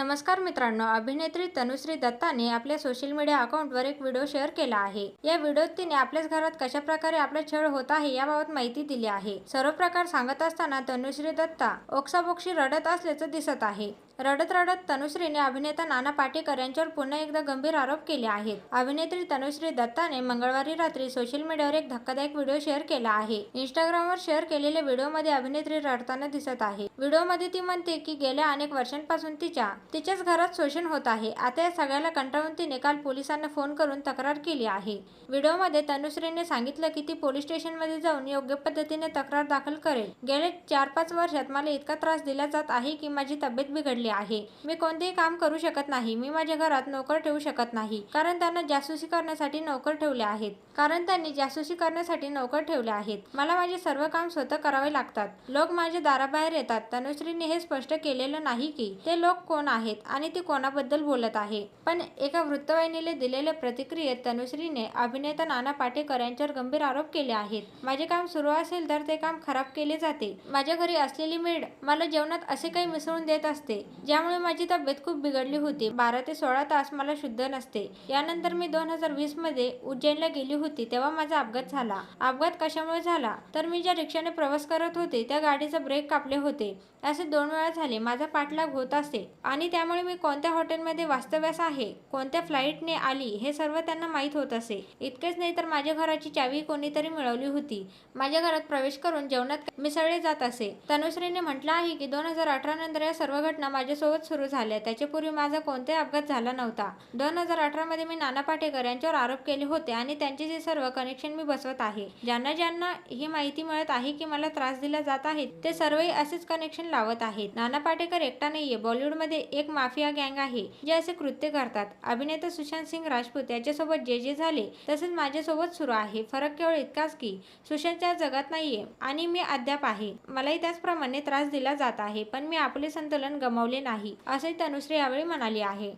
नमस्कार मित्रांनो अभिनेत्री तनुश्री दत्ताने आपल्या सोशल मीडिया अकाउंटवर एक व्हिडिओ शेअर केला आहे. या व्हिडिओत तिने आपल्याच घरात कशा प्रकारे आपला छळ होत आहे याबाबत माहिती दिली आहे. सर्व प्रकार सांगत असताना तनुश्री दत्ता ओक्साबोक्षी रडत असल्याचं दिसत आहे. रडत रडत तनुश्रीने अभिनेता नाना पाटेकर यांच्यावर पुन्हा एकदा गंभीर आरोप केले आहेत. अभिनेत्री तनुश्री दत्ताने मंगळवारी रात्री सोशल मीडियावर एक धक्कादायक व्हिडिओ शेअर केला आहे. इंस्टाग्रामवर शेअर केलेल्या व्हिडिओमध्ये अभिनेत्री रडताना दिसत आहे. व्हिडिओमध्ये ती म्हणते की गेल्या अनेक वर्षांपासून तिच्या तिच्याच घरात शोषण होत आहे. आता या सगळ्याला कंटाळून तिने काल पोलिसांना फोन करून तक्रार केली आहे. व्हिडिओमध्ये तनुश्रीने सांगितलं की ती पोलीस स्टेशनमध्ये जाऊन योग्य पद्धतीने तक्रार दाखल करेल. गेल्या चार पाच वर्षात मला इतका त्रास दिला जात आहे की माझी तब्येत बिघडली आहे. मी कोणतेही काम करू शकत नाही. मी माझ्या घरात नोकर ठेवू शकत नाही. कारण त्यांना जासूसी करण्यासाठी नोकर ठेवले आहेत. कारण त्यांनी जासूसी करण्यासाठी नोकर ठेवले आहेत. मला माझे सर्व काम स्वतः करावे लागतात. लोक माझ्या दाराबाहेर येतात. तनुश्रीने हे स्पष्ट केलेलं नाही की ते लोक कोण आहेत? आहेत आणि ती कोणाबद्दल बोलत आहे. पण एका वृत्तवाहिनीला दिलेल्या प्रतिक्रियेत तनुश्रीने अभिनेता नाना पाटेकर यांच्यावर गंभीर आरोप केले आहेत. माझे काम सुरू असेल तर ते काम खराब केले जाते. माझ्या घरी असलेली मेड मला जेवणात असे काही मिसळून देत असते ज्यामुळे माझी तब्येत खूप बिघडली होती. बारा ते सोळा तास मला शुद्ध नसते. यानंतर मी दोन हजार वीसमध्ये उज्जैनला गेली होती तेव्हा माझा अपघात झाला. अपघात कशामुळे झाला? तर मी ज्या रिक्षाने प्रवास करत होते त्या गाडीचा ब्रेक कापले होते. असे दोन वेळा झाले. माझा पाठलाग होत असे आणि आणि त्यामुळे मी कोणत्या हॉटेलमध्ये वास्तव्यास आहे कोणत्या फ्लाईटने आली हे सर्व त्यांना माहीत होत असे. इतकेच नाही तर माझ्या घराची चावी कोणीतरी मिळवली होती. माझ्या घरात प्रवेश करून जेवणात मिसळले जात असे. तनुश्रीने म्हटलं आहे की दोन हजार अठरा नंतर या सर्व घटना माझ्यासोबत सुरू झाल्या. त्याच्यापूर्वी माझा कोणताही अपघात झाला नव्हता. दोन हजार अठरामध्ये मी नाना पाटेकर यांच्यावर आरोप केले होते आणि त्यांचे जे सर्व कनेक्शन मी बसवत आहे. ज्यांना ज्यांना ही माहिती मिळत आहे की मला त्रास दिला जात आहे ते सर्वही असेच कनेक्शन लावत आहेत. नाना पाटेकर एकटा नाहीये. बॉलिवूडमध्ये एक माफिया गँग आहे जे असे कृत्य करतात. अभिनेता सुशांत सिंग राजपूत याच्यासोबत जे जे झाले तसेच माझ्यासोबत सुरू आहे. फरक केवळ इतकाच की सुशांतच्या जगात नाहीये आणि मी अद्याप आहे. मलाही त्याचप्रमाणे त्रास दिला जात आहे पण मी आपले संतुलन गमावले नाही असे तनुश्री यावेळी म्हणाली आहे.